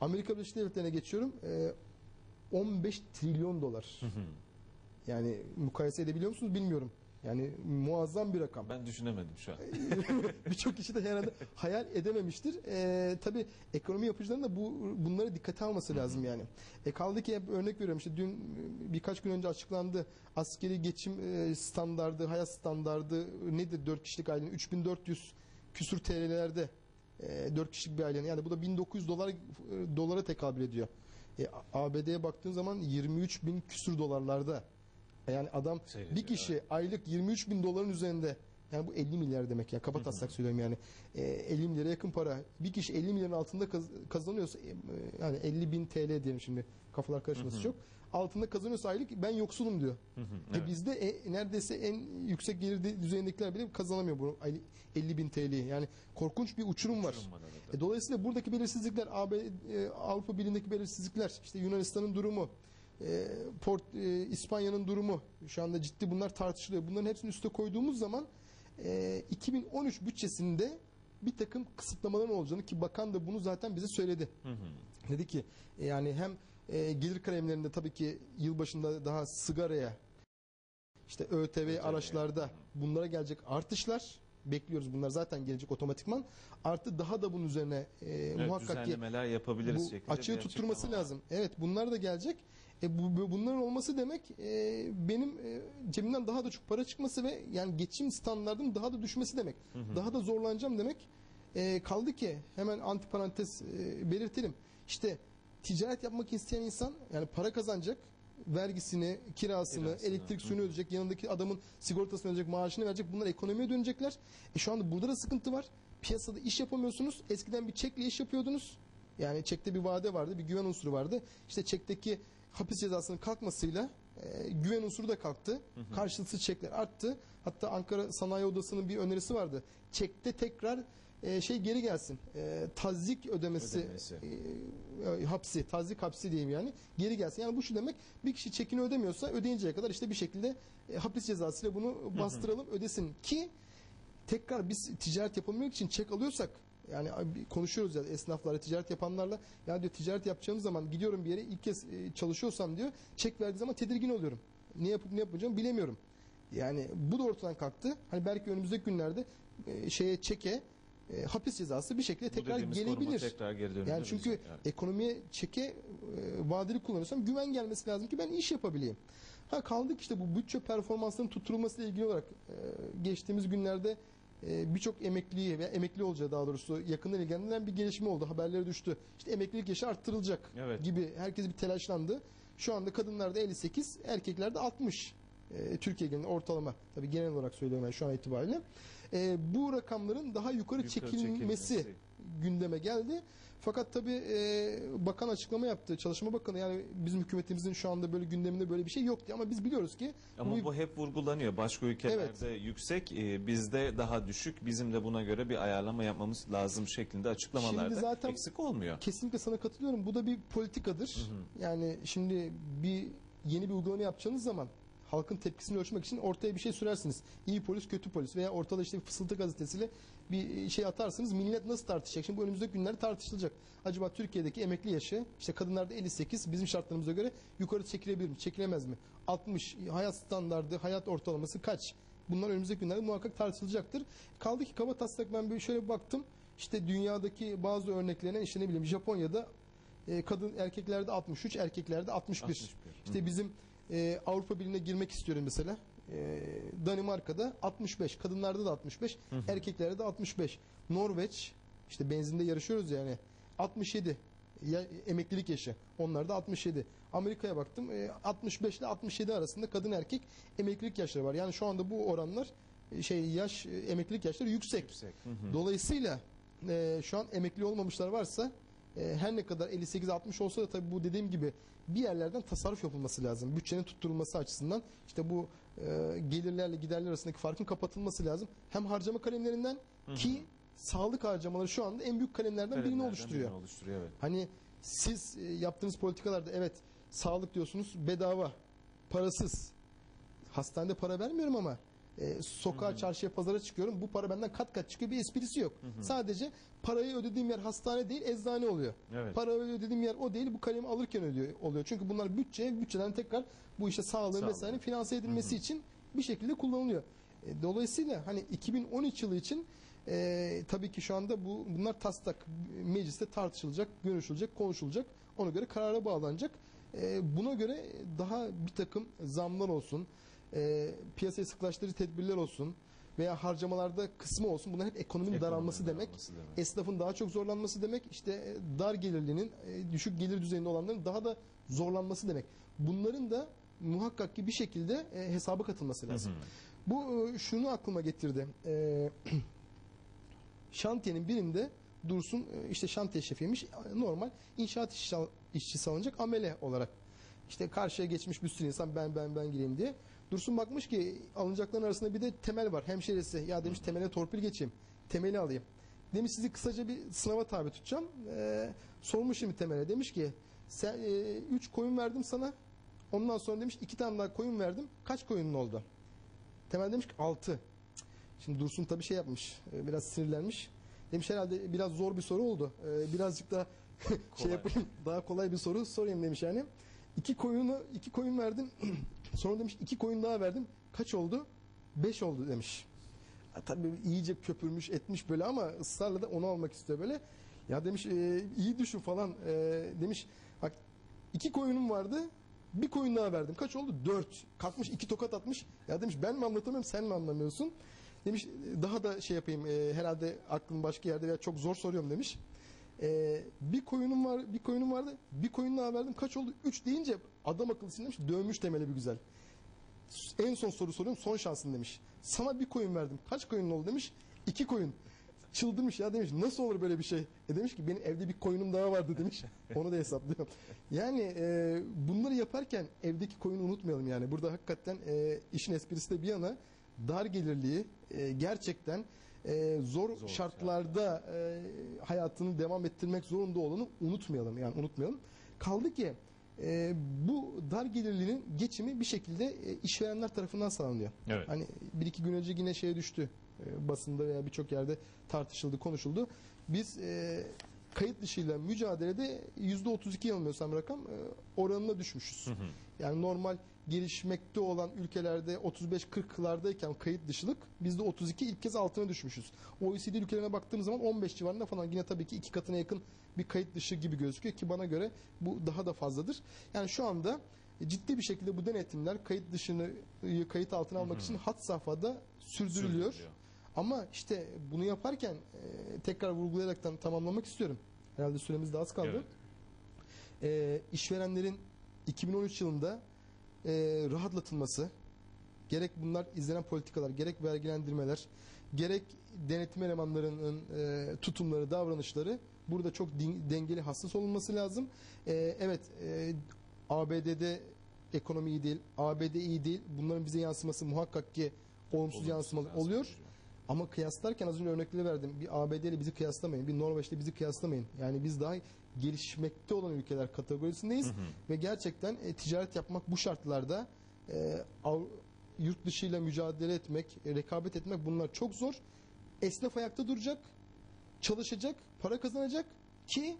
Amerika Birleşik Devletleri'ne geçiyorum. E, 15 trilyon dolar. Yani mukayese edebiliyor musunuz bilmiyorum. Yani muazzam bir rakam. Ben düşünemedim şu an. Birçok kişi de herhalde hayal edememiştir. Ee, tabii ekonomi yapıcılarının da bu bunları dikkate alması lazım yani. E kaldı ki hep örnek veriyorum işte dün birkaç gün önce açıklandı askeri geçim e, standardı, hayat standardı nedir 4 kişilik ailenin 3400 küsür TL'lerde e, 4 kişilik bir ailenin yani bu da 1900 dolar e, dolara tekabül ediyor. E, ABD'ye baktığın zaman 23 bin küsür dolarlarda. Yani adam Seyrediyor, bir kişi aylık 23 bin doların üzerinde yani bu 50 milyar demek ya kaba taslak söylüyorum yani e, 50 milyara yakın para bir kişi 50 milyarın altında kaz- kazanıyorsa e, yani 50 bin TL diyelim şimdi kafalar karışması çok altında kazanıyorsa aylık ben yoksulum diyor. evet. E bizde e, neredeyse en yüksek gelir de- düzeyindekiler bile kazanamıyor bu ay- 50 bin TL'yi yani korkunç bir uçurum var. Uçurum var arada. E, dolayısıyla buradaki belirsizlikler AB, e, Avrupa Birliği'ndeki belirsizlikler işte Yunanistan'ın durumu e, Port e, İspanya'nın durumu şu anda ciddi bunlar tartışılıyor. Bunların hepsini üste koyduğumuz zaman e, 2013 bütçesinde bir takım kısıtlamaların olacağını ki bakan da bunu zaten bize söyledi. Dedi ki e, yani hem e, gelir kalemlerinde tabii ki yılbaşında daha sigaraya işte ÖTV araçlarda bunlara gelecek artışlar bekliyoruz. Bunlar zaten gelecek otomatikman. Artı daha da bunun üzerine e, Evet, muhakkak ki yapabiliriz bu şeklinde açığı tutturması var. lazım. Evet bunlar da gelecek. E bu, bu- bunların olması demek e, benim e, cebimden daha da çok para çıkması ve yani geçim standartının daha da düşmesi demek. Daha da zorlanacağım demek. E, kaldı ki hemen antiparantez e, belirtelim. İşte ticaret yapmak isteyen insan yani para kazanacak vergisini, kirasını, Kirasını, elektrik suyunu ödeyecek, yanındaki adamın sigortasını ödeyecek, maaşını verecek. Bunlar ekonomiye dönecekler. E şu anda burada da sıkıntı var. Piyasada iş yapamıyorsunuz. Eskiden bir çekle iş yapıyordunuz. Yani çekte bir vade vardı, bir güven unsuru vardı. İşte çekteki hapis cezasının kalkmasıyla e, güven unsuru da kalktı. Karşılıksız çekler arttı. Hatta Ankara Sanayi Odası'nın bir önerisi vardı. Çekte tekrar e, şey geri gelsin. E, tazik ödemesi, Ödemesi. e, hapsi, tazik hapsi diyeyim yani geri gelsin. Yani bu şu demek bir kişi çekini ödemiyorsa ödeyinceye kadar işte bir şekilde e, hapis cezasıyla bunu bastıralım ödesin ki tekrar biz ticaret yapabilmek için çek alıyorsak yani konuşuyoruz ya esnaflarla ticaret yapanlarla ya diyor ticaret yapacağım zaman gidiyorum bir yere ilk kez e, çalışıyorsam diyor çek verdiği zaman tedirgin oluyorum. Ne yapıp ne yapacağımı bilemiyorum. Yani bu da ortadan kalktı. Hani belki önümüzdeki günlerde e, şeye çeke e, hapis cezası bir şekilde tekrar gelebilir. Tekrar geri Yani çünkü. Yani. ekonomiye çeke e, vadeli kullanıyorsam güven gelmesi lazım ki ben iş yapabileyim. Ha kaldık işte bu bütçe performansının tutturulması ile ilgili olarak e, geçtiğimiz günlerde e, birçok emekliyi ve emekli olacağı daha doğrusu yakından ilgilenen bir gelişme oldu. Haberlere düştü. İşte emeklilik yaşı arttırılacak Evet. gibi herkes bir telaşlandı. Şu anda kadınlarda 58, erkeklerde 60. E, Türkiye genelinde ortalama tabii genel olarak söylüyorum ben şu an itibariyle. E, bu rakamların daha yukarı, Yukarı çekilmesi çekilmesi. gündeme geldi. Fakat tabii e, bakan açıklama yaptı. Çalışma Bakanı yani bizim hükümetimizin şu anda böyle gündeminde böyle bir şey yok diye ama biz biliyoruz ki Ama bu- bu hep vurgulanıyor. Başka ülkelerde yüksek, e, bizde daha düşük. Bizim de buna göre bir ayarlama yapmamız lazım şeklinde açıklamalarda Şimdi zaten- eksik olmuyor. Kesinlikle sana katılıyorum. Bu da bir politikadır. Yani şimdi bir yeni bir uygulama yapacağınız zaman halkın tepkisini ölçmek için ortaya bir şey sürersiniz. İyi polis, kötü polis veya ortada işte bir fısıltı gazetesiyle bir şey atarsınız. Millet nasıl tartışacak? Şimdi bu önümüzdeki günlerde tartışılacak. Acaba Türkiye'deki emekli yaşı işte kadınlarda 58 bizim şartlarımıza göre yukarı çekilebilir mi? Çekilemez mi? 60 hayat standardı, hayat ortalaması kaç? Bunlar önümüzdeki günlerde muhakkak tartışılacaktır. Kaldı ki kaba taslak ben böyle şöyle baktım. İşte dünyadaki bazı örneklerine işte ne bileyim Japonya'da e, kadın erkeklerde 63, erkeklerde 61. 61, İşte bizim e, Avrupa Birliği'ne girmek istiyorum mesela. E, Danimarka'da 65, kadınlarda da 65, erkeklerde de 65. Norveç, işte benzinde yarışıyoruz yani 67 ya, emeklilik yaşı. Onlarda 67. Amerika'ya baktım e, 65 ile 67 arasında kadın erkek emeklilik yaşları var. Yani şu anda bu oranlar e, şey yaş e, emeklilik yaşları yüksek. Yüksek. Hı hı. Dolayısıyla e, şu an emekli olmamışlar varsa e, her ne kadar 58-60 olsa da tabii bu dediğim gibi bir yerlerden tasarruf yapılması lazım. Bütçenin tutturulması açısından işte bu e, gelirlerle giderler arasındaki farkın kapatılması lazım. Hem harcama kalemlerinden ki sağlık harcamaları şu anda en büyük kalemlerden birini Kalemlerden oluşturuyor. birini oluşturuyor evet. Hani siz e, yaptığınız politikalarda evet sağlık diyorsunuz bedava, parasız. Hastanede para vermiyorum ama e, sokağa, çarşıya, pazara çıkıyorum. Bu para benden kat kat çıkıyor. Bir esprisi yok. Sadece parayı ödediğim yer hastane değil, eczane oluyor. Evet. Para ödediğim yer o değil, bu kalemi alırken ödüyor oluyor. Çünkü bunlar bütçe, bütçeden tekrar bu işte sağlığın Sağlık. vesaire finanse edilmesi için bir şekilde kullanılıyor. E, Dolayısıyla hani 2013 yılı için e, tabii ki şu anda bu bunlar taslak mecliste tartışılacak, görüşülecek, konuşulacak. Ona göre karara bağlanacak. E, buna göre daha bir takım zamlar olsun, e, piyasayı sıklaştırıcı tedbirler olsun veya harcamalarda kısmı olsun. Bunlar hep ekonominin Ekonominin daralması demek. daralması demek. Esnafın daha çok zorlanması demek. İşte e, dar gelirlinin, e, düşük gelir düzeyinde olanların daha da zorlanması demek. Bunların da muhakkak ki bir şekilde e, hesaba katılması lazım. Bu şunu aklıma getirdi. Şantiyenin birinde Dursun işte şantiye şefiymiş. Normal inşaat işçi, işçisi alınacak amele olarak. İşte karşıya geçmiş bir sürü insan ben ben ben gireyim diye. Dursun bakmış ki alınacakların arasında bir de temel var. Hemşerisi ya demiş temele torpil geçeyim. Temeli alayım. Demiş sizi kısaca bir sınava tabi tutacağım. Ee, sormuş şimdi temele. Demiş ki sen 3 koyun verdim sana. Ondan sonra demiş iki tane daha koyun verdim. Kaç koyunun oldu? Temel demiş ki 6. Şimdi Dursun tabii şey yapmış. e, Biraz sinirlenmiş. Demiş herhalde biraz zor bir soru oldu. E, Birazcık da şey yapayım. Daha kolay bir soru sorayım demiş yani. İki koyunu iki koyun verdim. Sonra demiş iki koyun daha verdim. Kaç oldu? 5 oldu demiş. Ha, Tabii iyice köpürmüş etmiş böyle ama ısrarla da onu almak istiyor böyle. Ya demiş e, iyi düşün falan. E, demiş bak iki koyunum vardı. Bir koyun daha verdim. Kaç oldu? Dört. Kalkmış iki tokat atmış. Ya demiş ben mi anlatamıyorum sen mi anlamıyorsun? Demiş daha da şey yapayım e, herhalde aklım başka yerde veya çok zor soruyorum demiş. E, bir koyunum var, bir koyunum vardı. Bir koyun daha verdim. Kaç oldu? Üç deyince adam akıllı demiş. Dövmüş temeli bir güzel. En son soru soruyorum. Son şansın demiş. Sana bir koyun verdim. Kaç koyunun oldu demiş. İki koyun. Çıldırmış ya demiş. Nasıl olur böyle bir şey? E demiş ki benim evde bir koyunum daha vardı demiş. Onu da hesaplıyor. Yani e, bunları yaparken evdeki koyunu unutmayalım yani. Burada hakikaten e, işin esprisi de bir yana dar gelirliği e, gerçekten e, zor, Zor şartlarda e, hayatını devam ettirmek zorunda olanı unutmayalım. Yani unutmayalım. Kaldı ki e, bu dar gelirlinin geçimi bir şekilde e, işverenler tarafından sağlanıyor. Evet. Hani bir iki gün önce yine şeye düştü. E, basında veya birçok yerde tartışıldı, konuşuldu. Biz e, kayıt dışıyla mücadelede %32 yanılmıyorsam rakam e, oranına düşmüşüz. Yani normal gelişmekte olan ülkelerde 35-40'lardayken kayıt dışılık bizde 32 ilk kez altına düşmüşüz. OECD ülkelerine baktığım zaman 15 civarında falan yine tabii ki iki katına yakın bir kayıt dışı gibi gözüküyor ki bana göre bu daha da fazladır. Yani şu anda ciddi bir şekilde bu denetimler kayıt dışını kayıt altına almak için hat safhada sürdürülüyor. Sürdürülüyor. Ama işte bunu yaparken e, tekrar vurgulayaraktan tamamlamak istiyorum. Herhalde süremiz de az kaldı. Evet. E, işverenlerin 2013 yılında e, rahatlatılması, gerek bunlar izlenen politikalar, gerek vergilendirmeler, gerek denetim elemanlarının e, tutumları, davranışları burada çok dengeli, hassas olunması lazım. E, evet, e, ABD'de ekonomi iyi değil, ABD iyi değil. Bunların bize yansıması muhakkak ki olumsuz Olumsuz yansımalar yansımalar oluyor. oluyor. Ama kıyaslarken az önce örnekleri verdim. Bir ABD ile bizi kıyaslamayın. Bir Norveç'le bizi kıyaslamayın. Yani biz daha gelişmekte olan ülkeler kategorisindeyiz. Ve gerçekten e, ticaret yapmak bu şartlarda e, Av- yurt dışıyla mücadele etmek, e, rekabet etmek bunlar çok zor. Esnaf ayakta duracak, çalışacak, para kazanacak ki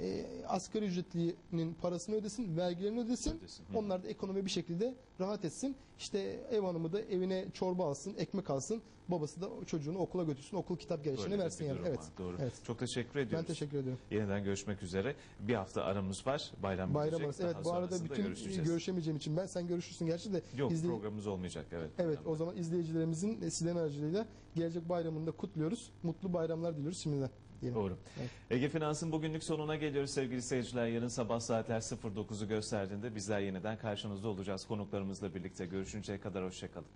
e, asgari ücretlinin parasını ödesin, vergilerini ödesin. Ödesin, hı. Onlar da ekonomi bir şekilde rahat etsin. İşte ev hanımı da evine çorba alsın, ekmek alsın. Babası da çocuğunu okula götürsün, okul kitap de versin yani. Evet. Doğru. Evet. Çok teşekkür Ben ediyoruz. teşekkür ediyorum. Yeniden görüşmek üzere. Bir hafta aramız var. Bayram, Bayram arası. Evet bu arada bütün görüşemeyeceğim için ben sen görüşürsün gerçi de Yok izley- programımız olmayacak. Evet. Evet o zaman izleyicilerimizin e, sizden aracılığıyla gelecek bayramını da kutluyoruz. Mutlu bayramlar diliyoruz şimdiden. Diyelim. Doğru. Evet. Ege Finans'ın bugünlük sonuna geliyoruz sevgili seyirciler. Yarın sabah saatler 09'u gösterdiğinde bizler yeniden karşınızda olacağız. Konuklarımızla birlikte görüşünceye kadar hoşçakalın.